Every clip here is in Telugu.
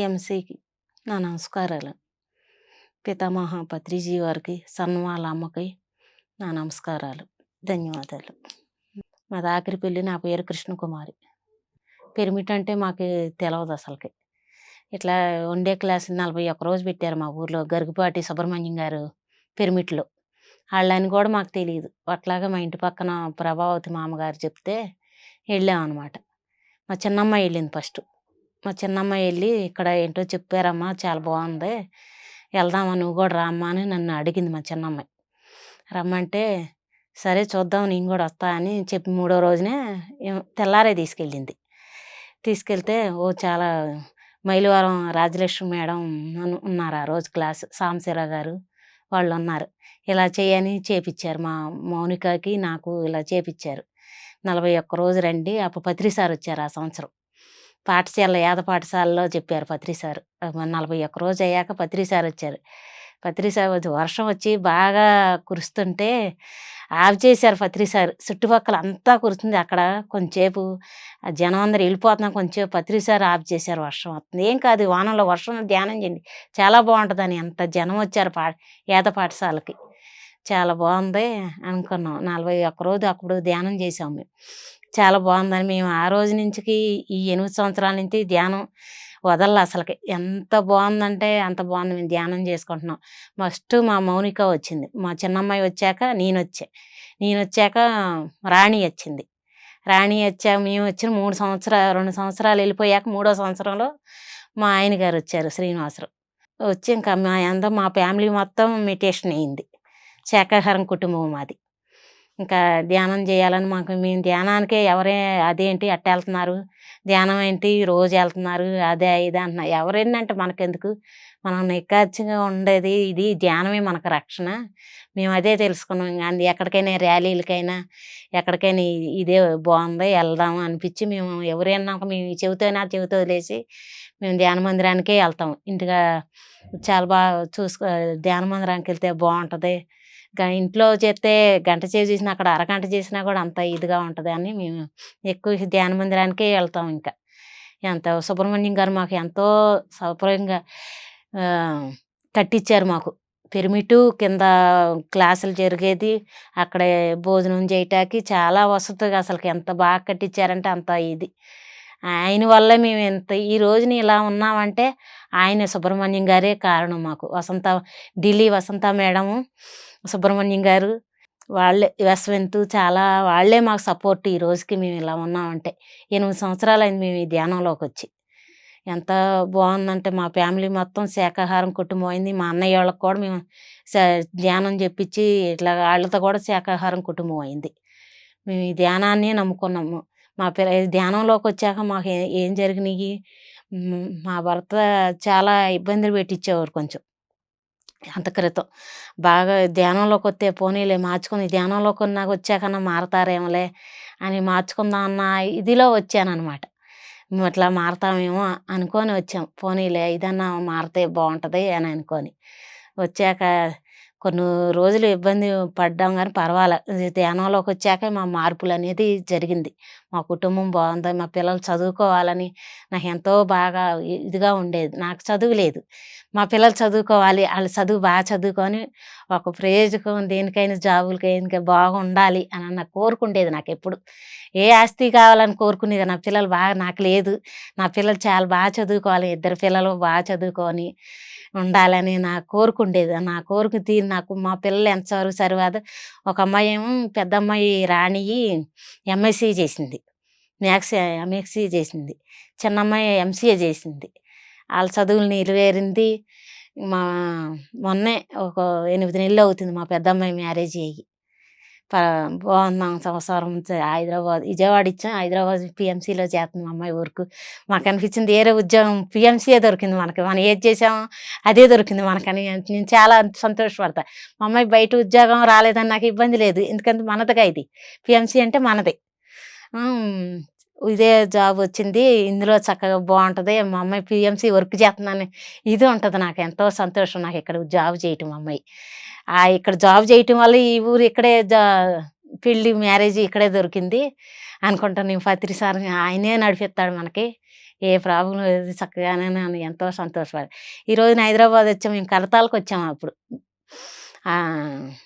ఎంసీకి నా నమస్కారాలు. పితామహ పత్రిజీ వారికి సన్మాల అమ్మకి నా నమస్కారాలు. ధన్యవాదాలు. మా ఆఖరి పెళ్ళి నా పేరు కృష్ణకుమారి. పిరమిడ్ అంటే మాకు తెలవదు అసలుకి. ఇట్లా వండే క్లాస్ నలభై ఒక్క రోజు పెట్టారు మా ఊర్లో గరుగుపాటి సుబ్రహ్మణ్యం గారు పిరమిడ్లో వాళ్ళని కూడా మాకు తెలియదు అట్లాగా మా ఇంటి పక్కన ప్రభావతి మామగారు చెప్తే వెళ్ళాం అనమాట మా చిన్నమ్మ వెళ్ళింది ఫస్ట్. మా చిన్నమ్మ వెళ్ళి ఇక్కడ ఏంటో చెప్పారమ్మా చాలా బాగుంది వెళ్దామా నువ్వు కూడా రామ్మా అని నన్ను అడిగింది మా చిన్నమ్మాయి రమ్మంటే సరే చూద్దాం నేను కూడా వస్తా అని చెప్పి మూడో రోజునే తెల్లారే తీసుకెళ్ళింది. తీసుకెళ్తే ఓ చాలా మైలవరం రాజలక్ష్మి మేడం ఉన్- ఉన్నారు ఆ రోజు క్లాస్ సాంశీర గారు వాళ్ళు ఉన్నారు. ఇలా చేయని చేపించారు మా మౌనికకి నాకు ఇలా చేపించారు నలభై ఒక్క రోజు రండి అప్పుడు పత్రి సార్ వచ్చారు ఆ సంవత్సరం. పాఠశాల యాద పాఠశాలలో చెప్పారు పత్రి సార్. నలభై ఒక్క రోజు అయ్యాక పత్రి సార్ వచ్చారు. పత్రి సార్ వర్షం వచ్చి బాగా కురుస్తుంటే ఆఫ్ చేశారు పత్రి సార్. చుట్టుపక్కల అంతా కురుస్తుంది అక్కడ కొంచెంసేపు ఆ జనం అందరు వెళ్ళిపోతున్నా కొంచెంసేపు పత్రి సార్ ఆఫ్ చేశారు వర్షం. వస్తుంది ఏం కాదు వానంలో వర్షం ధ్యానం చేయండి. చాలా బాగుంటుందని ఎంత జనం వచ్చారు పా యాద పాఠశాలకి. చాలా బాగుంది అనుకున్నాం. నలభై ఒక్క రోజు అప్పుడు ధ్యానం చేసాం మేము. చాలా బాగుందని మేము ఆ రోజు నుంచి ఈ ఎనిమిది సంవత్సరాల నుంచి ధ్యానం వదల అసలుకి. ఎంత బాగుందంటే అంత బాగుంది. మేము ధ్యానం చేసుకుంటున్నాం. ఫస్ట్ మా మౌనిక వచ్చింది. మా చిన్నమ్మాయి వచ్చాక నేను వచ్చా. నేను వచ్చాక రాణి వచ్చింది. రాణి వచ్చాక మేము వచ్చిన మూడు సంవత్సరాలు రెండు సంవత్సరాలు వెళ్ళిపోయాక మూడో సంవత్సరంలో మా ఆయన గారు వచ్చారు శ్రీనివాసరావు. వచ్చి ఇంకా మా అందరం మా ఫ్యామిలీ మొత్తం మెడిటేషన్ అయింది. శాకాహారం కుటుంబం మాది. ఇంకా ధ్యానం చేయాలని మాకు మేము ధ్యానానికే ఎవరే అదేంటి అట్ట వెళ్తున్నారు. ధ్యానం ఏంటి? రోజు వెళ్తున్నారు. అదే ఇది అంటున్నారు ఎవరేంటంటే మనకెందుకు? మనం నిక్కచ్చిగా ఉండేది ఇది ధ్యానమే మనకు రక్షణ. మేము అదే తెలుసుకున్నాం. ఇంకా ఎక్కడికైనా ర్యాలీలకైనా ఎక్కడికైనా ఇదే బాగుంది? వెళ్దాం అనిపించి మేము ఎవరైనా మేము ఈ చెబుతూనే ఆ చెబుతూ వదిలేసి మేము ధ్యాన మందిరానికే వెళ్తాం. ఇంటిగా చాలా బాగా చూసుకో ధ్యాన మందిరానికి వెళ్తే బాగుంటుంది. ఇంట్లో చేస్తే గంట చేసి చేసినా అక్కడ అరగంట చేసినా కూడా అంత ఇదిగా ఉంటుంది అని మేము ఎక్కువ ధ్యాన మందిరానికే వెళ్తాం ఇంకా. ఎంత సుబ్రహ్మణ్యం గారు మాకు ఎంతో సౌకర్యంగా కట్టించారు మాకు. పిరమిటు కింద క్లాసులు జరిగేది అక్కడే భోజనం చేయటానికి చాలా వసతిగా అసలుకి ఎంత బాగా కట్టించారంటే అంత ఇది. ఆయన వల్ల మేము ఎంత ఈ రోజున ఇలా ఉన్నామంటే ఆయన సుబ్రహ్మణ్యం గారే కారణం మాకు. వసంత ఢిల్లీ వసంత మేడము సుబ్రహ్మణ్యం గారు వాళ్ళే యశ్వంత్ చాలా వాళ్ళే మాకు సపోర్ట్ ఈ రోజుకి మేము ఇలా ఉన్నామంటే. ఎనిమిది సంవత్సరాలు అయింది మేము ఈ ధ్యానంలోకి వచ్చి ఎంత బాగుందంటే మా ఫ్యామిలీ మొత్తం శాకాహారం కుటుంబం అయింది మా అన్నయ్య వాళ్ళకి కూడా మేము ధ్యానం చెప్పించి ఇట్లా వాళ్ళతో కూడా శాకాహారం కుటుంబం అయింది మేము ఈ ధ్యానాన్ని నమ్ముకున్నాము. మా పిల్ల ధ్యానంలోకి వచ్చాక మాకు ఏం జరిగినాయి? మా భర్త చాలా ఇబ్బందులు పెట్టించేవారు కొంచెం. అంత క్రితం బాగా ధ్యానంలోకి వస్తే పోనీలే మార్చుకుని ధ్యానంలోకి నాకు వచ్చాకన్నా మారతారేమోలే అని మార్చుకుందాం అన్న ఇదిలో వచ్చానమాట మేము అట్లా మారతామేమో అనుకొని వచ్చాం. పోనీలే ఇదన్నా మారితే బాగుంటుంది అని అనుకొని. వచ్చాక కొన్ని రోజులు ఇబ్బంది పడ్డాం కానీ పర్వాలేదు ధ్యానంలోకి వచ్చాక మా మార్పులు అనేది జరిగింది. మా కుటుంబం బాగుంది మా పిల్లలు చదువుకోవాలని నాకు ఎంతో బాగా ఇదిగా ఉండేది. నాకు చదువు లేదు. మా పిల్లలు చదువుకోవాలి వాళ్ళు చదువు బాగా చదువుకొని ఒక ప్రయోజకం దేనికైనా జాబులకైనా బాగుండాలి అని అన్న కోరుకుండేది నాకు ఎప్పుడు. ఏ ఆస్తి కావాలని కోరుకునేది నా పిల్లలు బాగా నాకు లేదు. నా పిల్లలు చాలా బాగా చదువుకోవాలి. ఇద్దరు పిల్లలు బాగా చదువుకొని ఉండాలని నా కోరుకుండేది. నా కోరిక తీరు నాకు మా పిల్లలు ఎంతవరకు సరివాదు. ఒక అమ్మాయి ఏమో పెద్ద అమ్మాయి రాణి ఎంఎస్సి చేసింది. మ్యాథ్స్ ఎంఎస్సి చేసింది. చిన్న అమ్మాయి ఎంసీఏ చేసింది. వాళ్ళ చదువులు నెరవేరింది మా మొన్నే ఒక ఎనిమిది నెలలు అవుతుంది మా పెద్ద అమ్మాయి మ్యారేజ్ అయ్యి. ప- బాగున్నాం సంవత్సరం హైదరాబాద్ విజయవాడ ఇచ్చాం. హైదరాబాద్ పిఎంసీలో చేస్తుంది మా అమ్మాయి వర్క్ మాకు అనిపించింది వేరే ఉద్యోగం పిఎంసీయే దొరికింది మనకి. మనం ఏది చేసామో అదే దొరికింది మనకని నేను చాలా సంతోషపడతా. మా అమ్మాయి బయట ఉద్యోగం రాలేదని నాకు ఇబ్బంది లేదు. ఎందుకంటే మనదిగా ఇది. పిఎంసీ అంటే మనది. ఇదే జాబ్ వచ్చింది ఇందులో చక్కగా బాగుంటుంది. మా అమ్మాయి పిఎంసి వర్క్ చేస్తున్నాను. ఇది ఉంటుంది నాకు. ఎంతో సంతోషం నాకు ఇక్కడ జాబ్ చేయటం అమ్మాయి. ఆ ఇక్కడ జాబ్ చేయటం వల్ల ఈ ఊరు ఇక్కడే జా పెళ్ళి మ్యారేజ్ ఇక్కడే దొరికింది. అనుకుంటాను నేను పత్రి సార్ ఆయనే నడిపిస్తాడు మనకి. ఏ ప్రాబ్లం లేదు. చక్కగానే నేను ఎంతో సంతోషపడి. ఈరోజు హైదరాబాద్ వచ్చాం. మేము కరతాలకు వచ్చాము అప్పుడు.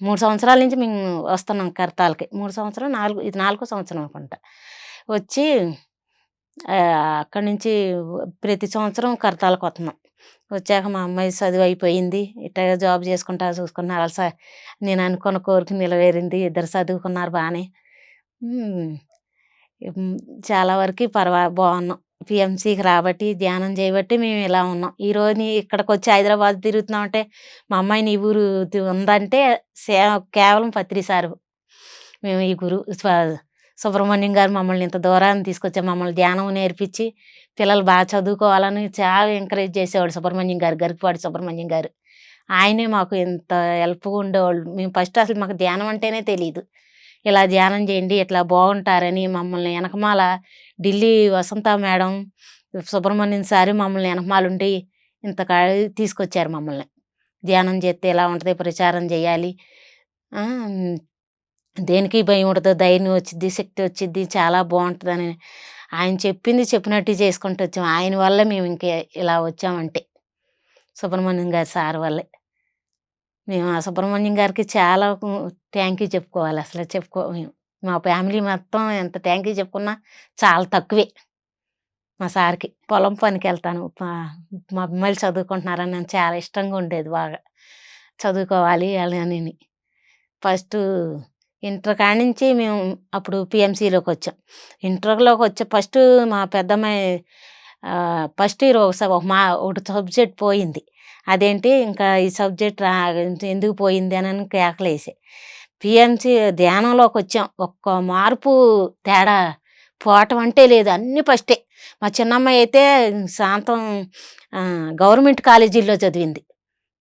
మూడు సంవత్సరాల నుంచి మేము వస్తున్నాం కరతాలకి. మూడు సంవత్సరం నాలుగు ఇది నాలుగో సంవత్సరం అనుకుంటా. వచ్చి అక్కడి నుంచి ప్రతి సంవత్సరం కరతాలకు వస్తున్నాం వచ్చాక మా అమ్మాయి చదువు అయిపోయింది. ఇట్లా జాబ్ చేసుకుంటా చూసుకున్నారు అలస నేను అనుకున్న కోరిక నిలవేరింది. ఇద్దరు చదువుకున్నారు బాగానే చాలా వరకు పర్వా బాగున్నాం. పిఎంసీకి రాబట్టి ధ్యానం చేయబట్టి మేము ఇలా ఉన్నాం. ఈరోజు ఇక్కడికి వచ్చి హైదరాబాద్ తిరుగుతున్నాం అంటే మా అమ్మాయి నీ ఊరు ఉందంటే సే కేవలం పత్రి సారు. మేము ఈ గురు సుబ్రహ్మణ్యం గారు మమ్మల్ని ఇంత దూరాన్ని తీసుకొచ్చి మమ్మల్ని ధ్యానం నేర్పించి పిల్లలు బాగా చదువుకోవాలని చాలా ఎంకరేజ్ చేసేవాడు సుబ్రహ్మణ్యం గారు గరికపాటి సుబ్రహ్మణ్యం గారు. ఆయనే మాకు ఇంత హెల్ప్గా ఉండేవాళ్ళు. మేము ఫస్ట్ అసలు మాకు ధ్యానం అంటేనే తెలియదు ఇలా ధ్యానం చేయండి ఇట్లా బాగుంటారని మమ్మల్ని వెనకమాల ఢిల్లీ వసంత మేడం సుబ్రహ్మణ్యం సారి మమ్మల్ని వెనకమాల ఉండి ఇంత తీసుకొచ్చారు మమ్మల్ని. ధ్యానం చేస్తే ఎలా ఉంటుంది? ప్రచారం చేయాలి. దేనికి భయం ఉండదు ధైర్యం వచ్చింది శక్తి వచ్చింది చాలా బాగుంటుందని ఆయన చెప్పింది చెప్పినట్టు చేసుకుంటూ వచ్చాం. ఆయన వల్ల మేము ఇంకా ఇలా వచ్చామంటే సుబ్రహ్మణ్యం గారి సార్ వల్లే. మేము ఆ సుబ్రహ్మణ్యం గారికి చాలా థ్యాంక్ యూ చెప్పుకోవాలి అసలు చెప్పుకో మేము మా ఫ్యామిలీ మొత్తం ఎంత థ్యాంక్ యూ చెప్పుకున్నా చాలా తక్కువే మా సార్కి. పొలం పనికి వెళ్తాను. మా మా అమ్మాయిలు చదువుకుంటున్నారని నాకు చాలా ఇష్టంగా ఉండేది బాగా. చదువుకోవాలి అని. ఫస్ట్ ఇంటర్ కాడ నుంచి మేము అప్పుడు పిఎంసీలోకి వచ్చాం. ఇంటర్లోకి వచ్చే ఫస్ట్ మా పెద్దమ్మాయి ఫస్ట్ ఇయర్ ఒకసారి ఒక మా ఒకటి సబ్జెక్ట్ పోయింది. అదేంటి ఇంకా ఈ సబ్జెక్ట్ రా ఎందుకు పోయింది అని కేకలేసే పిఎంసి ధ్యానంలోకి వచ్చాం. ఒక్క మార్పు తేడా పోవటం అంటే లేదు. అన్ని ఫస్టే. మా చిన్నమ్మాయి అయితే సాంతం గవర్నమెంట్ కాలేజీల్లో చదివింది.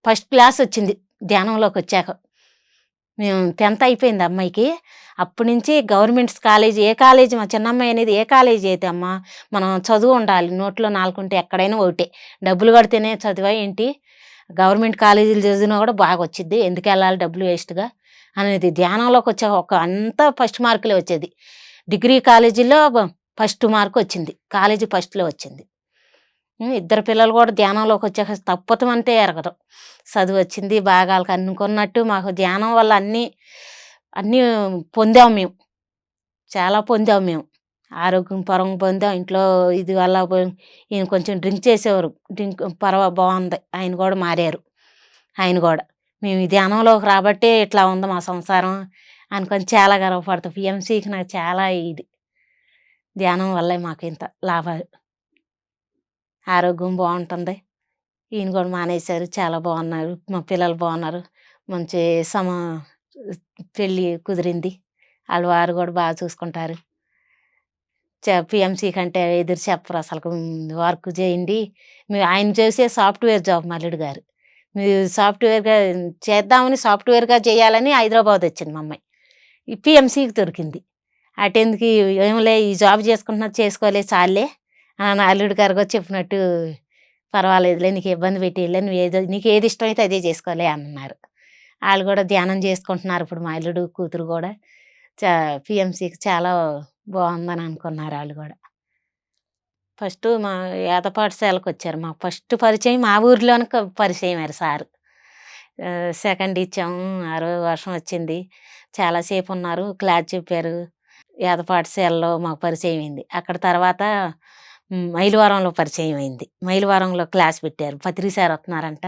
ఫస్ట్ క్లాస్ వచ్చింది ధ్యానంలోకి వచ్చాక. మేము టెన్త్ అయిపోయింది అమ్మాయికి. అప్పటి నుంచి గవర్నమెంట్స్ కాలేజీ ఏ కాలేజీ? మా చిన్నమ్మాయి అనేది ఏ కాలేజీ అయితే అమ్మా? మనం చదువు ఉండాలి. నోట్లో నాలుగుంటే ఎక్కడైనా ఒకటే. డబ్బులు కడితేనే చదివా ఏంటి? గవర్నమెంట్ కాలేజీలు చదివినా కూడా బాగా వచ్చింది ఎందుకు వెళ్ళాలి డబ్బులు వేస్ట్గా? అనేది ధ్యానంలోకి వచ్చే ఒక అంతా ఫస్ట్ మార్కులే వచ్చేది. డిగ్రీ కాలేజీలో ఫస్ట్ మార్క్ వచ్చింది. కాలేజీ ఫస్ట్లో వచ్చింది. ఇద్దరు పిల్లలు కూడా ధ్యానంలోకి వచ్చాక తప్పతం అంటే ఎరగదు. చదువు వచ్చింది బాగా వాళ్ళకి అనుకున్నట్టు మాకు ధ్యానం వల్ల అన్నీ అన్నీ పొందాం మేము. చాలా పొందాం మేము. ఆరోగ్యం పరంగా పొందాం. ఇంట్లో ఇది వల్ల ఈయన కొంచెం డ్రింక్ చేసేవారు. డ్రింక్ పర్వ బాగుంది. ఆయన కూడా మారారు. ఆయన కూడా. మేము ఈ ధ్యానంలోకి రాబట్టే ఇట్లా ఉంది మా సంసారం అనుకొని చాలా గర్వపడతాం. పిఎంసీకి నాకు చాలా ఇది. ధ్యానం వల్లే మాకు ఇంత లాభాలు. ఆరోగ్యం బాగుంటుంది. ఈయన కూడా మానేశారు. చాలా బాగున్నారు. మా పిల్లలు బాగున్నారు. మంచి సమ పెళ్ళి కుదిరింది. వాళ్ళ వారు కూడా బాగా చూసుకుంటారు. పిఎంసీ కంటే ఎదురు చెప్పరు అసలు వర్క్ చేయండి. మీరు ఆయన చేసే సాఫ్ట్వేర్ జాబ్ మల్లుడు గారు. మీరు సాఫ్ట్వేర్గా చేద్దామని సాఫ్ట్వేర్గా చేయాలని హైదరాబాద్ వచ్చింది మా అమ్మాయి. ఈ పిఎంసీకి దొరికింది. అటెందుకు ఏమిలే ఈ జాబ్ చేసుకుంటున్నా చేసుకోలే చాలే అల్లుడు గారు కూడా చెప్పినట్టు పర్వాలేదులే నీకు ఇబ్బంది పెట్టేలే నువ్వు ఏదో నీకు ఏది ఇష్టమైతే అదే చేసుకోలే అన్నారు. వాళ్ళు కూడా ధ్యానం చేసుకుంటున్నారు ఇప్పుడు మా అల్లుడు కూతురు కూడా. చా పిఎంసీకి చాలా బాగుందని అనుకున్నారు వాళ్ళు కూడా. ఫస్ట్ మా యాత పాఠశాలకు వచ్చారు మా ఫస్ట్ పరిచయం మా ఊర్లోనే పరిచయం అయ్యారు సారు. సెకండ్ ఇచ్చాము ఆరో వర్షం వచ్చింది. చాలాసేపు ఉన్నారు క్లాస్ చెప్పారు. యాత పాఠశాలలో మాకు పరిచయం అయింది అక్కడ తర్వాత మైలవరంలో పరిచయం అయింది. మైలవరంలో క్లాస్ పెట్టారు. పత్రి సార్ వస్తున్నారంట.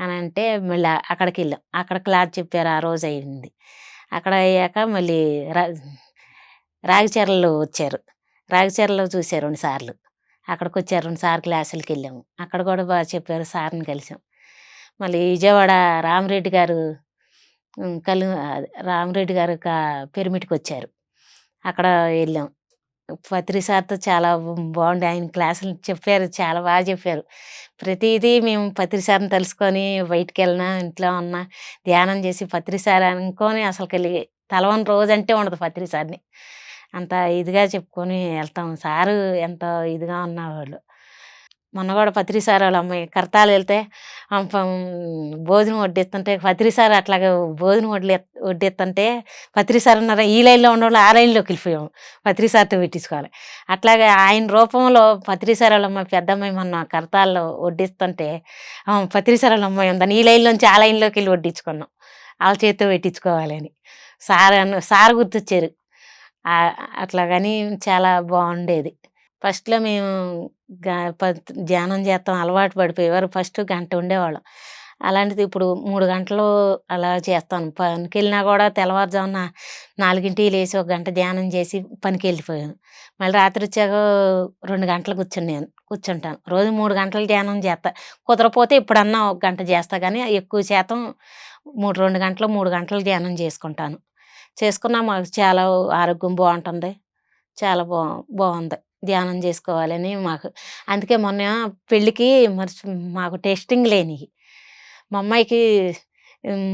అని అంటే మళ్ళీ అక్కడికి వెళ్ళాం. అక్కడ క్లాస్ చెప్పారు. ఆ రోజు అయింది. అక్కడ అయ్యాక మళ్ళీ రా రాగిచెరలో వచ్చారు. రాగిచేరలో చూశారు రెండు సార్లు. అక్కడికి వచ్చారు. రెండు సార్ క్లాసులకి వెళ్ళాము. అక్కడ కూడా బాగా చెప్పారు. సార్ని కలిసాం. మళ్ళీ విజయవాడ రామరెడ్డి గారు ఉమ్, కలు రామరెడ్డి గారు పెరిమిటికి వచ్చారు. అక్కడ వెళ్ళాం. పత్రి సార్తో చాలా బాగుంది ఆయన క్లాసులు చెప్పారు. చాలా బాగా చెప్పారు. ప్రతిదీ మేము పత్రి సార్ని తెలుసుకొని బయటికి వెళ్ళినా ఇంట్లో ఉన్నా ధ్యానం చేసి పత్రి సార్ అనుకొని అసలు కలిగి తలవని రోజు అంటే ఉండదు పత్రి సార్ని. అంత ఇదిగా చెప్పుకొని వెళ్తాం. సారు ఎంత ఇదిగా ఉన్నవాళ్ళు. మొన్న కూడా పత్రిసారి వాళ్ళ అమ్మాయి కర్తాలు వెళ్తే భోజనం వడ్డిస్తుంటే పత్రిసారి అట్లాగే భోజనం వడ్లే వడ్డిస్తుంటే పత్రిసారి ఉన్నారు ఈ లైన్లో ఉన్న వాళ్ళు ఆ లైన్లోకి వెళ్ళిపోయాము పత్రిసారితో పెట్టించుకోవాలి. అట్లాగే ఆయన రూపంలో పత్రిసారి వాళ్ళ అమ్మాయి పెద్ద అమ్మాయి మొన్న కర్తాల్లో వడ్డిస్తుంటే ఆమె పత్రిసారి వాళ్ళ అమ్మాయి ఉందని ఈ లైన్లోంచి ఆ లైన్లోకి వెళ్ళి వడ్డించుకున్నాం. వాళ్ళ చేతితో పెట్టించుకోవాలని సార్ అన్న సార్ గుర్తొచ్చారు. ఆ- అట్లా కానీ చాలా బాగుండేది. ఫస్ట్లో మేము ప- ధ్యానం చేస్తాం అలవాటు పడిపోయేవారు ఫస్ట్ గంట ఉండేవాళ్ళం. అలాంటిది ఇప్పుడు మూడు గంటలు అలా చేస్తాను పనికి వెళ్ళినా కూడా తెల్లవారుజామున నాలుగింటికి లేచి ఒక గంట ధ్యానం చేసి పనికి వెళ్ళిపోయాను మళ్ళీ రాత్రి వచ్చాక రెండు గంటలు కూర్చుని నేను కూర్చుంటాను. రోజు మూడు గంటలు ధ్యానం చేస్తా కుదరపోతే ఇప్పుడన్నా ఒక గంట చేస్తా కానీ ఎక్కువ శాతం మూడు రెండు గంటలు మూడు గంటలు ధ్యానం చేసుకుంటాను. చేసుకున్నా మాకు చాలా ఆరోగ్యం బాగుంటుంది. చాలా బాగు బాగుంది. ధ్యానం చేసుకోవాలని మాకు. అందుకే మొన్న పెళ్ళికి మరి మాకు టెస్టింగ్ లేనివి. మా అమ్మాయికి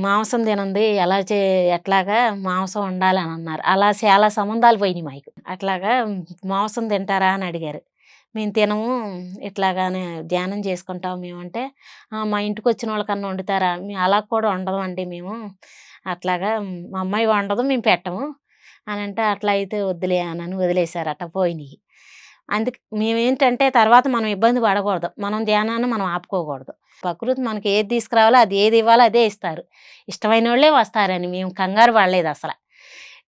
మాంసం తినంది ఎలా చే ఎట్లాగా మాంసం వండాలని అన్నారు అలా చాలా సంబంధాలు పోయినాయి మాకు. అట్లాగా మాంసం తింటారా అని అడిగారు. మేము తినము ఇట్లాగానే ధ్యానం చేసుకుంటాం మేమంటే మా ఇంటికి వచ్చిన వాళ్ళకన్నా వండుతారా? మేము అలా కూడా వండదు అండి మేము. అట్లాగా మా అమ్మాయి వండదు మేము పెట్టము. అని అంటే అట్లా అయితే వద్దులే అని వదిలేశారట పోయినాయి. అందుకే మేమేంటంటే తర్వాత మనం ఇబ్బంది పడకూడదు. మనం ధ్యానాన్ని మనం ఆపుకోకూడదు. ప్రకృతి మనకి ఏది తీసుకురావాలో అది ఏది ఇవ్వాలో అదే ఇస్తారు. ఇష్టమైన వాళ్ళే వస్తారని మేము కంగారు పడలేదు అసలు.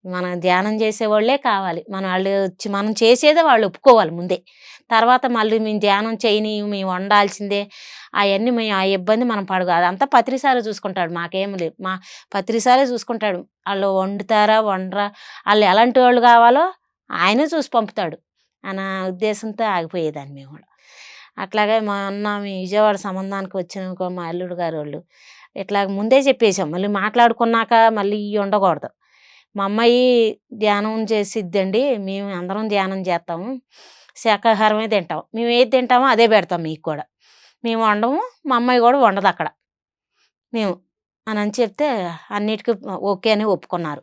మనం ధ్యానం చేసేవాళ్ళే కావాలి. మన వాళ్ళు వచ్చి మనం చేసేదే వాళ్ళు ఒప్పుకోవాలి ముందే. తర్వాత మళ్ళీ మేము ధ్యానం చేయని మేము వండాల్సిందే. అవన్నీ మేము ఆ ఇబ్బంది మనం పడదు అదంతా పత్రిసారి చూసుకుంటాడు. మాకేం లేదు. మా పత్రిసారే చూసుకుంటాడు. వాళ్ళు వండుతారా వండరా వాళ్ళు ఎలాంటి వాళ్ళు కావాలో ఆయనే చూసి పంపుతాడు. అన్న ఉద్దేశంతో ఆగిపోయేదాన్ని మేము కూడా. అట్లాగే మా అన్న మీ విజయవాడ సంబంధానికి వచ్చిన మా అల్లుడు గారు వాళ్ళు ఇట్లా ముందే చెప్పేసాం మళ్ళీ మాట్లాడుకున్నాక మళ్ళీ ఇవి ఉండకూడదు. మా అమ్మాయి ధ్యానం చేసిద్దండి. మేము అందరం ధ్యానం చేస్తాము. శాకాహారమే తింటాం. మేము ఏది తింటామో అదే పెడతాం మీకు కూడా. మేము వండము మా అమ్మాయి కూడా వండదు అక్కడ. మేము అని అని చెప్తే అన్నిటికీ ఓకే అని ఒప్పుకున్నారు.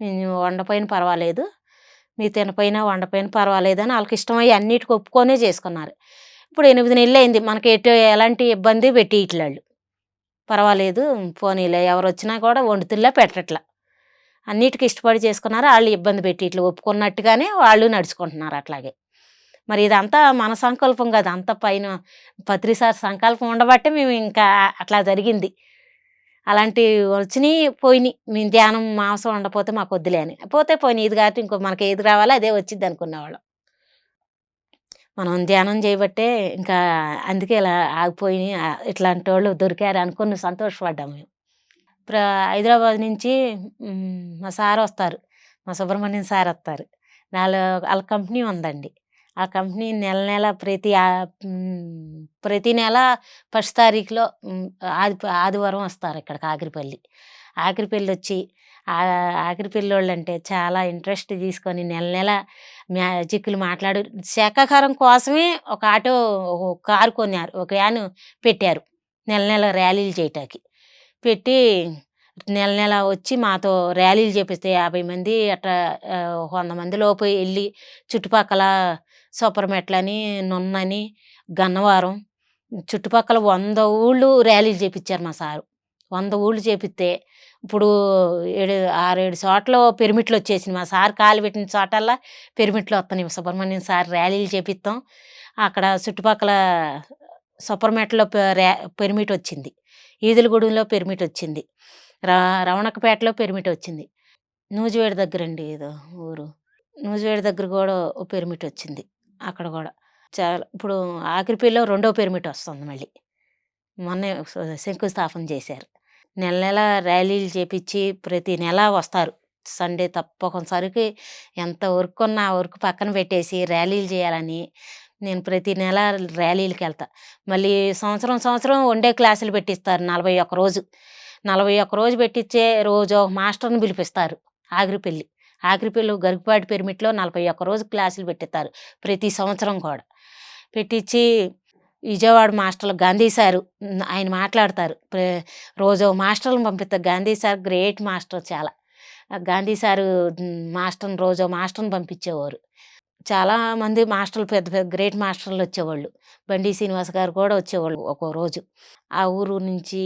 మేము వండపోయిన పర్వాలేదు. మీరు తినపోయినా వండపోయినా పర్వాలేదని వాళ్ళకి ఇష్టమయ్యి అన్నిటికి ఒప్పుకొనే చేసుకున్నారు. ఇప్పుడు ఎనిమిది నెలలు అయింది మనకి ఎటు ఎలాంటి ఇబ్బంది పెట్టి ఇట్లాళ్ళు పర్వాలేదు పోనీలే ఎవరు వచ్చినా కూడా వండుతుల్లా పెట్టట్లా. అన్నిటికీ ఇష్టపడి చేసుకున్నారు వాళ్ళు ఇబ్బంది పెట్టి ఇట్లా ఒప్పుకున్నట్టుగానే వాళ్ళు నడుచుకుంటున్నారు అట్లాగే. మరి ఇదంతా మన సంకల్పం కాదు. అంత పైన పత్రిసారి సంకల్పం ఉండబట్టే మేము ఇంకా అట్లా జరిగింది. అలాంటి వచ్చినాయి పోయినాయి. మేము ధ్యానం మాంసం ఉండపోతే మాకు వద్దులే అని. పోతే పోయినాయి. ఇది కాబట్టి ఇంకో మనకి ఏది రావాలో అదే వచ్చింది అనుకునేవాళ్ళం. మనం ధ్యానం చేయబట్టే ఇంకా అందుకే ఇలా ఆగిపోయి ఇట్లాంటి వాళ్ళు దొరికారు అనుకుని సంతోషపడ్డాం మేము. హైదరాబాద్ నుంచి మా సార్ వస్తారు మా సుబ్రహ్మణ్యం సార్ వస్తారు వాళ్ళ వాళ్ళ కంపెనీ ఉందండి. ఆ కంపెనీ నెల నెల ప్రతి ప్రతి నెల ఫస్ట్ తారీఖులో ఆది ఆదివారం వస్తారు ఇక్కడికి ఆగిరిపల్లి. ఆగిరిపల్లి వచ్చి ఆగిరిపల్లి వాళ్ళు అంటే చాలా ఇంట్రెస్ట్ తీసుకొని నెల నెల మ్యాజిక్లు మాట్లాడు శాఖాకారం కోసమే ఒక ఆటో ఒక కారు కొన్నారు ఒక వ్యాన్ పెట్టారు నెల నెల ర్యాలీలు చేయటానికి. పెట్టి నెల నెల వచ్చి మాతో ర్యాలీలు చేపిస్తే యాభై మంది అట్లా వంద మంది లోపు వెళ్ళి చుట్టుపక్కల సూపర్మెట్లని నున్నని గన్నవరం చుట్టుపక్కల వంద ఊళ్ళు ర్యాలీలు చేపించారు మా సారు. వంద ఊళ్ళు చేపిస్తే ఇప్పుడు ఏడు ఆరేడు చోట్ల పెరిమిట్లు వచ్చేసింది మా సార్ కాలు పెట్టిన చోటల్లా పెరిమిట్లు వస్తున్నాయి సుబ్రహ్మణ్యం సార్ ర్యాలీలు చేపిస్తాం అక్కడ చుట్టుపక్కల సూపర్మెట్లో పెరిమిట్ వచ్చింది. ఈదులగూడెంలో పెరిమిట్ వచ్చింది. రా రవణకపేటలో పెరిమిట్ వచ్చింది. నూజివేడి దగ్గర అండి ఏదో ఊరు. నూజివేడి దగ్గర కూడా ఓ పెరిమిట్ వచ్చింది. అక్కడ కూడా చాలా ఇప్పుడు ఆఖరిపల్లిలో రెండో పెరిమిట్ వస్తుంది మళ్ళీ. మొన్నే శంకుస్థాపన చేశారు. నెల నెల ర్యాలీలు చేపించి ప్రతి నెల వస్తారు. సండే తప్పనిసరికి ఎంత వర్క్ ఉన్నా ఆ వర్క్ పక్కన పెట్టేసి ర్యాలీలు చేయాలని నేను ప్రతి నెల ర్యాలీలకు వెళ్తా. మళ్ళీ సంవత్సరం సంవత్సరం వండే క్లాసులు పెట్టిస్తారు నలభై ఒక్క రోజు. నలభై ఒక్క రోజు పెట్టించే రోజు ఒక మాస్టర్ని పిలిపిస్తారు ఆగిరిపల్లి ఆగిరిపల్లి గరుగుపాటి పెరిమిట్లో నలభై ఒక్క రోజు క్లాసులు పెట్టిస్తారు ప్రతి సంవత్సరం కూడా. పెట్టించి విజయవాడ మాస్టర్లు గాంధీ సారు ఆయన మాట్లాడతారు. రోజు మాస్టర్లు పంపిస్తారు గాంధీ సార్ గ్రేట్ మాస్టర్ చాలా. గాంధీ సారు మాస్టర్ని రోజు మాస్టర్ని పంపించేవారు. చాలా మంది మాస్టర్లు పెద్ద పెద్ద గ్రేట్ మాస్టర్లు వచ్చేవాళ్ళు. బండి శ్రీనివాస్ గారు కూడా వచ్చేవాళ్ళు ఒక్కో రోజు. ఆ ఊరు నుంచి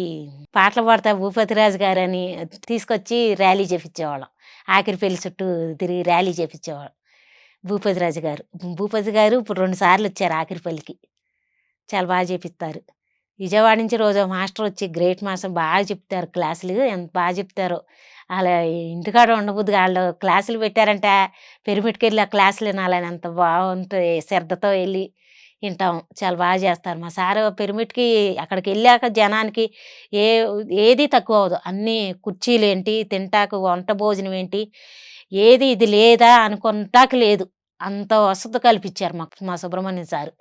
పాటలు పాడతా భూపతిరాజు గారు అని తీసుకొచ్చి ర్యాలీ చేపించేవాళ్ళం ఆఖరి పెళ్ళి చుట్టూ తిరిగి ర్యాలీ చేపించేవాళ్ళం భూపతిరాజు గారు. భూపతి గారు ఇప్పుడు రెండు సార్లు వచ్చారు ఆఖరిపల్లికి చాలా బాగా చేపిస్తారు. విజయవాడ నుంచి రోజు మాస్టర్ వచ్చి గ్రేట్ మాస్టర్ బాగా చెప్తారు క్లాసులు. ఎంత బాగా చెప్తారో. అలా ఇంటికాడ ఉండబుద్ది వాళ్ళు క్లాసులు పెట్టారంటే. పెరిమిట్కి వెళ్ళి ఆ క్లాసులు వినాలని అంత బాగుంటుంది శ్రద్ధతో వెళ్ళి వింటాం చాలా బాగా చేస్తారు. మా సారు పిరమిడ్కి అక్కడికి వెళ్ళాక జనానికి ఏ ఏది తక్కువ అవ్వదు. అన్నీ కుర్చీలు ఏంటి తింటాకు వంట భోజనం ఏంటి ఏది ఇది లేదా అనుకుంటాకు లేదు. అంత వసతి కల్పించారు మాకు మా సుబ్రహ్మణ్యం సారు.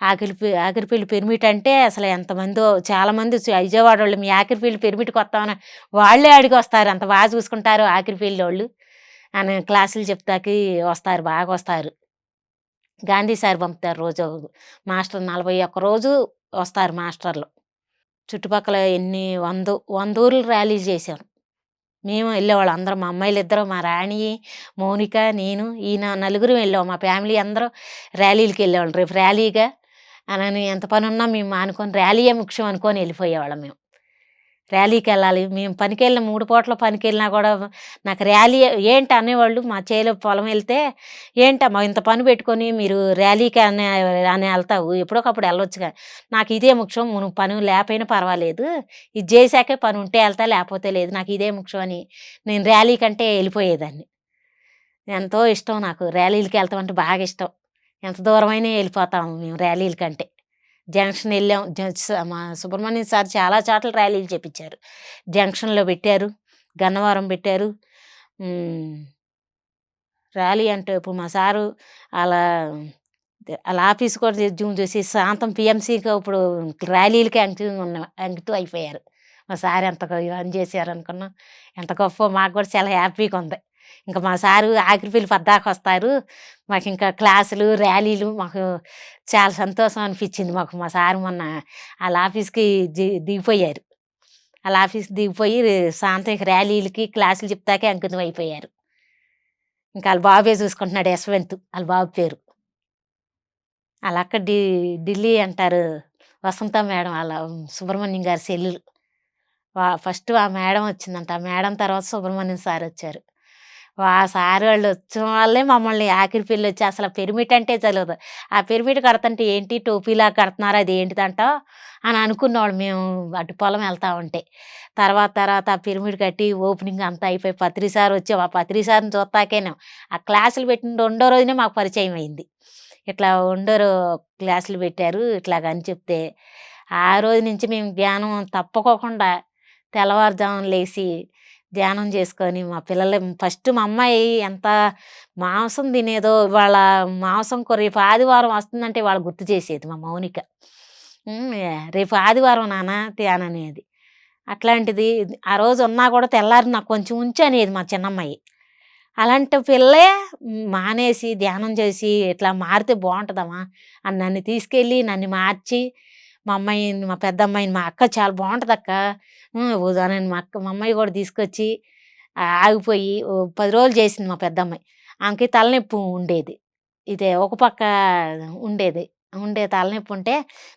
ఆఖరి ఆకిరిపల్లి పెరిమిట్ అంటే అసలు ఎంతమందో చాలామంది విజయవాడ వాళ్ళు మీ ఆకిరిపల్లి పెరిమిట్కి వస్తామని వాళ్ళే అడిగి వస్తారు అంత బాగా చూసుకుంటారు ఆకిరిపల్లి వాళ్ళు అని క్లాసులు చెప్తాకి వస్తారు బాగా వస్తారు. గాంధీ సార్ పంపుతారు రోజు. మాస్టర్ నలభై ఒక్క రోజు వస్తారు మాస్టర్లు. చుట్టుపక్కల ఎన్ని వంద వంద ఊర్లు ర్యాలీ చేశారు. మేము వెళ్ళేవాళ్ళం అందరం మా అమ్మాయిలు ఇద్దరు మా రాణి మౌనిక నేను ఈయన నలుగురు వెళ్ళాం మా ఫ్యామిలీ అందరూ ర్యాలీలకి వెళ్ళేవాళ్ళం. రేపు ర్యాలీగా అని ఎంత పని ఉన్నా మేము అనుకొని ర్యాలీయే ముఖ్యం అనుకొని వెళ్ళిపోయేవాళ్ళం మేము. ర్యాలీకి వెళ్ళాలి మేము పనికి వెళ్ళిన మూడు పూటల పనికి వెళ్ళినా కూడా నాకు ర్యాలీ ఏంటి అనేవాళ్ళు మా చేలో పొలం వెళ్తే ఏంటమ్మా ఇంత పని పెట్టుకొని మీరు ర్యాలీకి అని అని వెళ్తావు? ఎప్పుడొకప్పుడు వెళ్ళొచ్చుగా. నాకు ఇదే ముఖ్యం. నువ్వు పని లేకపోయినా పర్వాలేదు. ఇది చేశాకే పని ఉంటే వెళ్తా లేకపోతే లేదు. నాకు ఇదే ముఖ్యం అని నేను ర్యాలీ కంటే వెళ్ళిపోయేదాన్ని. ఎంతో ఇష్టం నాకు. ర్యాలీలకి వెళ్తామంటే బాగా ఇష్టం. ఎంత దూరమైనా వెళ్ళిపోతాము మేము ర్యాలీల కంటే. జంక్షన్ వెళ్ళాం. మా సుబ్రహ్మణ్యం సార్ చాలా చోట్ల ర్యాలీలు చేపించారు జంక్షన్లో పెట్టారు. గన్నవరం పెట్టారు. ర్యాలీ అంటే ఇప్పుడు మా సారు అలా అలా ఆఫీస్ కూడా జూమ్ చేసి శాంతం పిఎంసీకి ఇప్పుడు ర్యాలీలకి అంకితం ఉన్న అంకితం అయిపోయారు. మా సార్ ఎంత ఇవన్నీ చేశారు అనుకున్నాం ఎంత గొప్ప మాకు కూడా చాలా హ్యాపీగా ఉంది. ఇంకా మా సారు ఆఖరిపల్లి పద్దాకు వస్తారు. మాకు ఇంకా క్లాసులు ర్యాలీలు మాకు చాలా సంతోషం అనిపించింది మాకు. మా సారు మొన్న వాళ్ళ ఆఫీస్కి దిగిపోయారు. వాళ్ళ ఆఫీస్కి దిగిపోయి సాయంత్రం ర్యాలీలకి క్లాసులు చెప్తాకే అంకితం అయిపోయారు. ఇంకా వాళ్ళ బాబే చూసుకుంటున్నాడు యశ్వంత్ వాళ్ళ బాబు పేరు. వాళ్ళ అక్క ఢి ఢిల్లీ అంటారు. వసంత మేడం వాళ్ళ సుబ్రహ్మణ్యం గారి సెల్లు ఫస్ట్ ఆ మేడం వచ్చిందంట. ఆ మేడం తర్వాత సుబ్రహ్మణ్యం సార్ వచ్చారు. ఆ సార్ వాళ్ళు వచ్చిన వాళ్ళే మమ్మల్ని ఆఖరి పిల్లి వచ్చి అసలు పిరమిడ్ అంటే తెలియదు ఆ పిరమిడ్ కడతంటే ఏంటి టోపీలా కడుతున్నారు అది ఏంటిదంట అని అనుకున్నవాడు మేము అటు పొలం వెళ్తా ఉంటే. తర్వాత తర్వాత ఆ పిరమిడ్ కట్టి ఓపెనింగ్ అంతా అయిపోయి పత్రి సార్ వచ్చి ఆ పత్రి సార్ని చూస్తాకేనే ఆ క్లాసులు పెట్టిన రెండో రోజునే మాకు పరిచయం అయింది. ఇట్లా ఉండరు క్లాసులు పెట్టారు ఇట్లాగని చెప్తే. ఆ రోజు నుంచి మేము జ్ఞానం తప్పకోకుండా తెల్లవారుజామున లేచి ధ్యానం చేసుకొని మా పిల్లలు ఫస్ట్ మా అమ్మాయి ఎంత మాంసం తినేదో వాళ్ళ మాంసం రేపు ఆదివారం వస్తుందంటే వాళ్ళు గుర్తు చేసేది మా మౌనిక. రేపు ఆదివారం నాన్న ధ్యానం అనేది. అట్లాంటిది ఆ రోజు ఉన్నా కూడా తెల్లారి నాకు కొంచెం ఉంచి అనేది మా చిన్నమ్మాయి. అలాంటి పిల్లే మానేసి ధ్యానం చేసి ఇట్లా మారితే బాగుంటుందమ్మా. అని నన్ను తీసుకెళ్ళి నన్ను మార్చి మా అమ్మాయిని మా పెద్ద అమ్మాయిని మా అక్క చాలా బాగుంటుంది అక్క. ఉదాహరణ మా అక్క మా అమ్మాయి కూడా తీసుకొచ్చి ఆగిపోయి పది రోజులు చేసింది మా పెద్ద అమ్మాయి ఆమెకి తలనొప్పి ఉండేది. ఇదే ఒక పక్క ఉండేది. ఉండే తలనొప్పి ఉంటే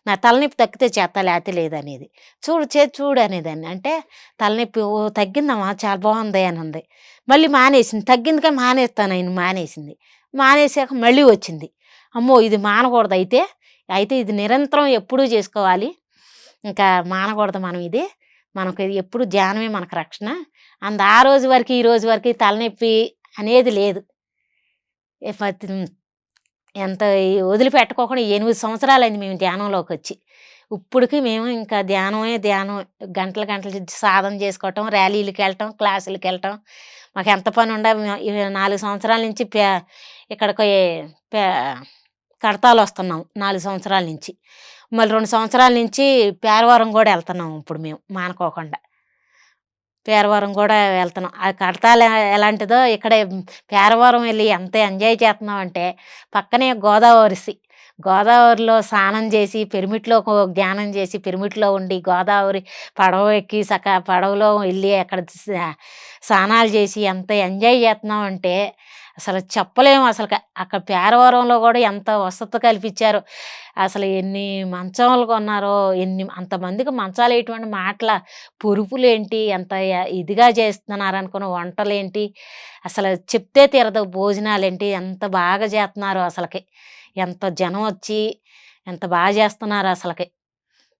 నా తలనొప్పి తగ్గితే చేత లేతే లేదనేది. చూడు చే చూడు అనేదాన్ని. అంటే తలనొప్పి ఓ తగ్గిందమ్మా చాలా బాగుంది అని ఉంది మళ్ళీ మానేసింది. తగ్గింది కానీ మానేస్తాను ఆయన మానేసింది. మానేసాక మళ్ళీ వచ్చింది. అమ్మో ఇది మానకూడదు అయితే అయితే ఇది నిరంతరం ఎప్పుడూ చేసుకోవాలి. ఇంకా మానకూడదు మనం ఇది. మనకు ఎప్పుడు ధ్యానమే మనకు రక్షణ. అంద ఆ రోజు వరకు ఈ రోజు వరకు తలనొప్పి అనేది లేదు. ఎంత వదిలిపెట్టుకోకుండా ఎనిమిది సంవత్సరాలైంది మేము ధ్యానంలోకి వచ్చి. ఇప్పటికి మేము ఇంకా ధ్యానమే ధ్యానం. గంటలు గంటలు సాధన చేసుకోవటం ర్యాలీలకు వెళ్ళటం క్లాసులకు వెళ్ళటం. మాకు ఎంత పని ఉండ నాలుగు సంవత్సరాల నుంచి ఇక్కడికి కడతాలు వస్తున్నాం నాలుగు సంవత్సరాల నుంచి. మళ్ళీ రెండు సంవత్సరాల నుంచి పేరవరం కూడా వెళ్తున్నాం ఇప్పుడు మేము మానుకోకుండా. పేరవరం కూడా వెళ్తున్నాం. ఆ కడతాలు ఎలాంటిదో ఇక్కడే పేరవరం వెళ్ళి ఎంత ఎంజాయ్ చేస్తున్నాం అంటే పక్కనే గోదావరిసి గోదావరిలో స్నానం చేసి పిరమిట్లో ధ్యానం చేసి పిరమిట్లో ఉండి గోదావరి పడవ ఎక్కి సక పడవలో వెళ్ళి అక్కడ స్నానాలు చేసి ఎంత ఎంజాయ్ చేస్తున్నాం అంటే అసలు చెప్పలేము. అసలు అక్కడ పేరవరంలో కూడా ఎంత వసతి కల్పించారు. అసలు ఎన్ని మంచాలు కొన్నారో ఎన్ని అంతమందికి మంచాలు వేయటువంటి మాటల పురుపులు ఏంటి ఎంత ఇదిగా చేస్తున్నారు అనుకున్న వంటలు ఏంటి అసలు చెప్తే తీరదు భోజనాలు ఏంటి ఎంత బాగా చేస్తున్నారు అసలుకి ఎంత జనం వచ్చి ఎంత బాగా చేస్తున్నారు అసలుకి.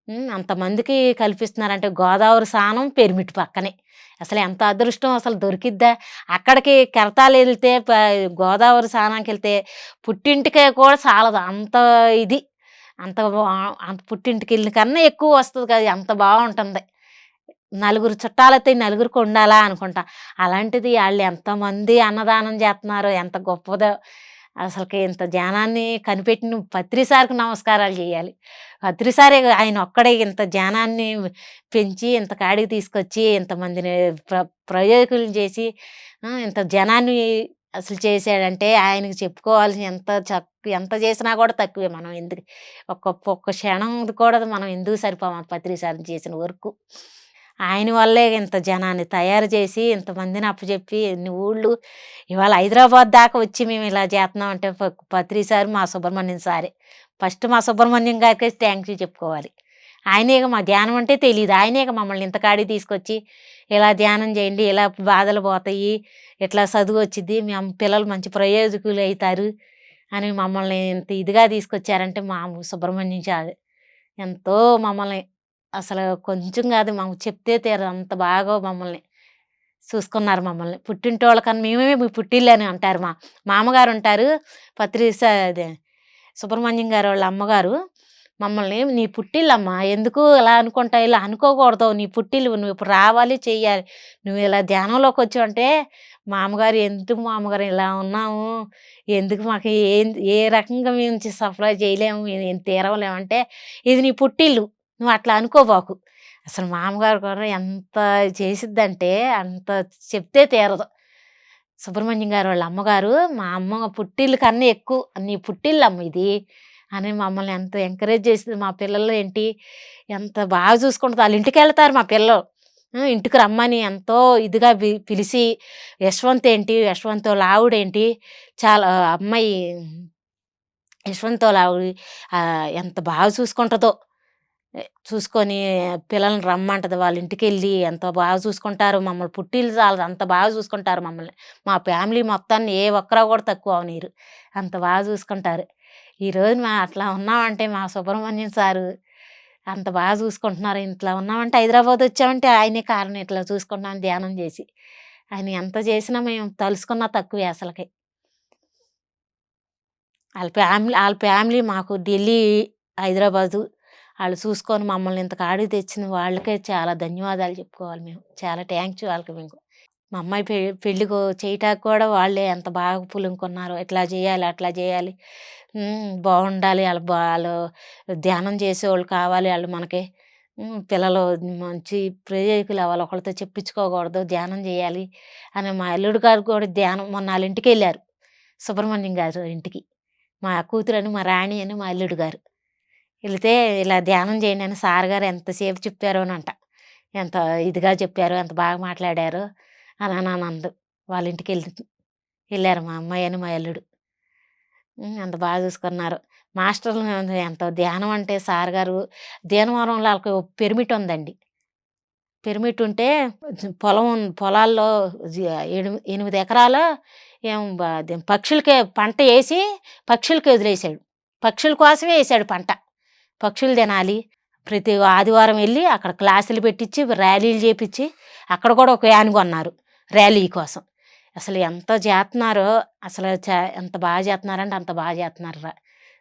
ఉమ్, అంతమందికి కల్పిస్తున్నారంటే గోదావరి స్నానం పెరిమిట్టు పక్కనే. అసలు ఎంత అదృష్టం అసలు దొరికిద్దా? అక్కడికి కెరటాలెళ్తే ప- గోదావరి స్నానానికి వెళ్తే పుట్టింటికే కూడా చాలదు. అంత ఇది. అంత బా- అంత పుట్టింటికి వెళ్ళిన కన్నా ఎక్కువ వస్తుంది కదా! అంత బాగుంటుంది. నలుగురు చుట్టాలైతే నలుగురికి ఉండాలా అనుకుంటా. అలాంటిది వాళ్ళు ఎంతమంది అన్నదానం చేస్తున్నారు ఎంత గొప్పదో అసలుకి ఇంత ధ్యానాన్ని కనిపెట్టిన పత్రిసారికి నమస్కారాలు చేయాలి పత్రిసారి ఆయన ఒక్కడే ఇంత ధ్యానాన్ని పెంచి ఇంత కాడికి తీసుకొచ్చి ఇంతమందిని ప్ర ప్రయోజకులు చేసి ఇంత జనాన్ని అసలు చేశాడంటే ఆయనకి చెప్పుకోవాల్సిన ఎంత చక్ ఎంత చేసినా కూడా తక్కువే మనం ఎందుకు ఒక్క ఒక్క క్షణం కూడా మనం ఎందుకు సరిపోం పత్రిసారి చేసిన వర్క్. ఆయన వల్లే ఇంత జనాన్ని తయారు చేసి ఇంతమందిని అప్పచెప్పి ఎన్ని ఊళ్ళు. ఇవాళ హైదరాబాద్ దాకా వచ్చి మేము ఇలా చేస్తున్నాం అంటే పత్రిసారి పత్రి సార్ మా సుబ్రహ్మణ్యం సారే. ఫస్ట్ మా సుబ్రహ్మణ్యం గారికి థ్యాంక్స్ చెప్పుకోవాలి. ఆయనేగా మా ధ్యానం అంటే తెలియదు ఆయనేగా మమ్మల్ని ఇంత తీసుకొచ్చి ఇలా ధ్యానం చేయండి ఇలా బాధలు పోతాయి ఇట్లా చదువు వచ్చింది మేము పిల్లలు మంచి ప్రయోజకులు అవుతారు అని మమ్మల్ని ఇంత ఇదిగా తీసుకొచ్చారంటే మా సుబ్రహ్మణ్యం చాలు. ఎంతో మమ్మల్ని అసలు కొంచెం కాదు మాకు చెప్తే తీరు అంత బాగా మమ్మల్ని. చూసుకున్నారు మమ్మల్ని. పుట్టింటి వాళ్ళకన్నా మేమే మీ అని అంటారు మా మామగారు ఉంటారు. పత్రిస అదే సుబ్రహ్మణ్యం గారు వాళ్ళ అమ్మగారు. మమ్మల్ని నీ పుట్టిల్లమ్మ ఎందుకు ఇలా అనుకుంటా? ఇలా అనుకోకూడదు. నీ పుట్టిల్లు నువ్వు ఇప్పుడు రావాలి చెయ్యాలి. నువ్వు ఇలా ధ్యానంలోకి వచ్చావంటే మా అమ్మగారు ఎందుకు మా అమ్మగారు ఇలా ఉన్నాము ఎందుకు మాకు ఏం ఏ రకంగా మేము సప్లై చేయలేము? ఏం తీరవలేము? అంటే ఇది నీ పుట్టిల్లు. నువ్వు అట్లా అనుకోబాకు అసలు మామగారు కూడా ఎంత చేసిద్దంటే అంత చెప్తే తీరదు. సుబ్రహ్మణ్యం గారు వాళ్ళ అమ్మగారు మా అమ్మ పుట్టిల్లు కన్నా ఎక్కువ నీ పుట్టిళ్ళమ్మ అమ్మ ఇది అని మమ్మల్ని ఎంత ఎంకరేజ్ చేసింది. మా పిల్లలు ఏంటి ఎంత బాగా చూసుకుంటుంది. వాళ్ళ ఇంటికి వెళ్తారు మా పిల్లలు. ఇంటికి రమ్మని ఎంతో ఇదిగా పిలిచి యశ్వంత్ ఏంటి? యశ్వంత్ లావుడేంటి చాలా అమ్మాయి యశ్వంత్ లావుడి ఎంత బాగా చూసుకుంటుందో చూసుకొని పిల్లల్ని రమ్మంటది వాళ్ళ ఇంటికి వెళ్ళి ఎంత బాగా చూసుకుంటారు మమ్మల్ని పుట్టిల్లు చాలు అంత బాగా చూసుకుంటారు మమ్మల్ని. మా ఫ్యామిలీ మొత్తాన్ని ఏ ఒక్కరా కూడా తక్కువ అవనీరు. అంత బాగా చూసుకుంటారు. ఈరోజు మా అట్లా ఉన్నామంటే మా సుబ్రహ్మణ్యం సారు అంత బాగా చూసుకుంటున్నారు. ఇంట్లో ఉన్నామంటే హైదరాబాద్ వచ్చామంటే ఆయనే కారణం ఇట్లా చూసుకుంటున్నాను ధ్యానం చేసి. ఆయన ఎంత చేసినా మేము తలుసుకున్నా తక్కువే అసలుకి. వాళ్ళ ఫ్యామిలీ వాళ్ళ ఫ్యామిలీ మాకు ఢిల్లీ హైదరాబాదు వాళ్ళు చూసుకొని మమ్మల్ని ఇంత కాడికి తెచ్చిన వాళ్ళకే చాలా ధన్యవాదాలు చెప్పుకోవాలి మేము. చాలా థ్యాంక్స్ వాళ్ళకి మేము మా అమ్మాయి పె పెళ్ళికి చేయటానికి కూడా వాళ్ళే ఎంత బాగా పులుంకున్నారు ఇట్లా చేయాలి అట్లా చేయాలి. బాగుండాలి వాళ్ళు వాళ్ళు ధ్యానం చేసేవాళ్ళు కావాలి వాళ్ళు మనకి. పిల్లలు మంచి ప్రయోజకులు అవ్వాలి ఒకళ్ళతో చెప్పించుకోకూడదు ధ్యానం చేయాలి అని మా అల్లుడు గారు కూడా ధ్యానం మొన్న వాళ్ళ ఇంటికి వెళ్ళారు. సుబ్రహ్మణ్యం గారు ఇంటికి. మా కూతురు అని మా రాణి అని మా అల్లుడు గారు. వెళితే ఇలా ధ్యానం చేయండి అని సార్ గారు ఎంతసేపు అని అంట. ఎంత ఇదిగా చెప్పారు ఎంత బాగా మాట్లాడారు అని అని అనందు వాళ్ళ ఇంటికి వెళ్ళి వెళ్ళారు మా అమ్మాయి అని మా అల్లుడు. అంత బాగా చూసుకున్నారు. మాస్టర్లు ఎంత ధ్యానం అంటే సార్ గారు ధ్యానవరంలో వాళ్ళకి ఒక ఉందండి. పిరమిడ్ ఉంటే పొలం పొలాల్లో ఎనిమిది ఎకరాల ఏం బ- పక్షులకే పంట వేసి పక్షులకి వదిలేసాడు. పక్షుల కోసమే వేసాడు పంట. పక్షులు తినాలి. ప్రతి ఆదివారం వెళ్ళి అక్కడ క్లాసులు పెట్టించి ర్యాలీలు చేపించి అక్కడ కూడా ఒక యాన్ కొన్నారు ర్యాలీ కోసం. అసలు ఎంత చేస్తున్నారో అసలు ఎంత బాగా చేస్తున్నారంటే అంత బాగా చేస్తున్నారు రా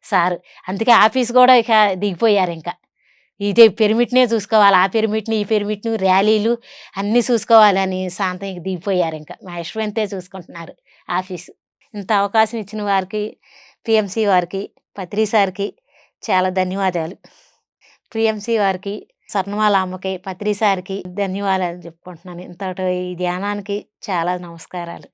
సార్. అందుకే ఆఫీస్ కూడా ఇక దిగిపోయారు ఇంకా. ఇదే పెరిమిట్నే చూసుకోవాలి ఆ పెరిమిట్ని ఈ పెరిమిట్ను ర్యాలీలు అన్నీ చూసుకోవాలని శాంతం ఇక దిగిపోయారు ఇంకా. మా యశ్వంతే చూసుకుంటున్నారు ఆఫీసు. ఇంత అవకాశం ఇచ్చిన వారికి పిఎంసి వారికి పత్రి సార్కి చాలా ధన్యవాదాలు. ప్రియంసి వారికి స్వర్ణమాల అమ్మకి పత్రి సార్కి ధన్యవాదాలు చెప్పుకుంటున్నాను. ఇంతటి ఈ ధ్యానానికి చాలా నమస్కారాలు.